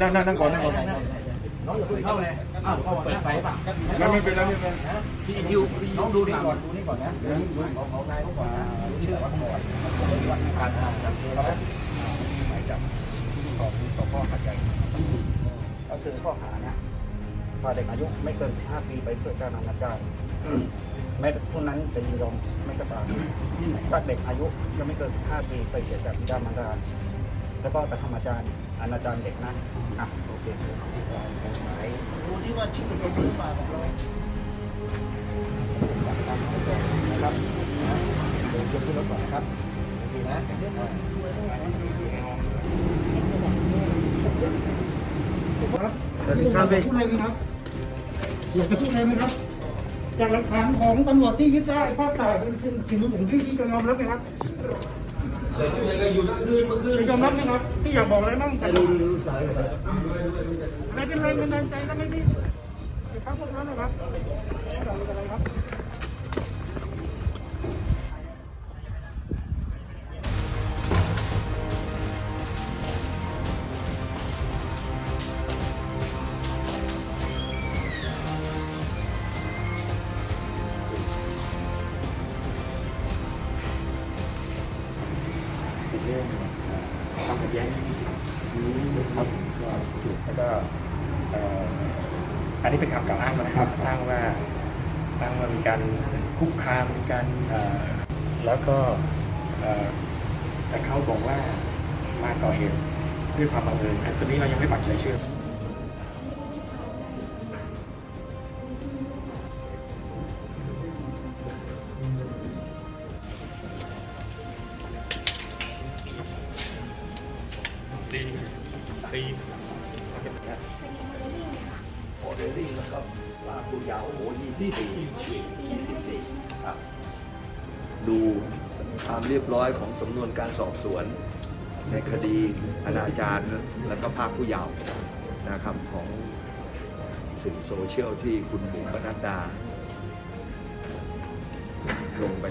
นั่งนั่งนั่งก่อนนั่งก่อนน้องอย่าเพิ่งเข้าเลยอ้าวเข้าเปิดไฟป่ะไม่ไม่เป็นไรไม่เป็นไรพี่ดิวน้องดูนี่ก่อนดูนี่ก่อนนะดูนี่ของของนายเขาก่อนนะชื่อวัดก่อนวัดการทางครับหมายจับของสพหัดใหญ่ก็คือข้อหานะพาเด็กอายุไม่เกิน 15 ปีไปเพื่อการอนาจารแม้ผู้นั้นจะยินยอมไม่ก็ตามถ้าเด็กอายุยังไม่เกิน 15 ปีไปเสียจากบิดามารดา แล้วก็กระทำอาจารย์อนาจารเด็กนะอะโอเคหมายดูที่ว่าชื่อตรงหรือเปล่าของเรานะครับเดี๋ยวยกขึ้นรถก่อนนะครับโอเคนะสวัสดีครับพี่พูดอะไรไหมครับอยากจะพูดอะไรไหมครับ จากหลักฐานของตำรวจที่ยึดได้ภาพถ่ายเป็นสิ่งของที่ที่จะยอมรับไหมครับแต่ชื่ออะยอมรับไหมครับพี่อยากบอกอะไรบ้างแต่อะไรเป็นแรงบันดาลใจก็ไม่พี่ครับพวกนั้นนะครับ เรื่องความขัดแย้งที่มีสิทธิ์ครับก็ถูกแล้วก็เอ่ออันนี้เป็นคำกล่าวอ้างนะครับอ้างว่าอ้างว่ามีการคุกคามมีการเอ่อแล้วก็เอ่อแต่เขาบอกว่ามาก่อเหตุด้วยความบังเอิญอันตัวนี้เรายังไม่ปักใจเชื่อ โอเดอรี่แล้วก็ว่าคุณยาวโอ้โหยี่สิบปียี่สิบปีครับ ดูความเรียบร้อยของสำนวนการสอบสวน ในคดีอนาจารและก็ภาคผู้เยาว์นะครับของสื่อโซเชียลที่คุณบุ๋มปนัดดาลงไป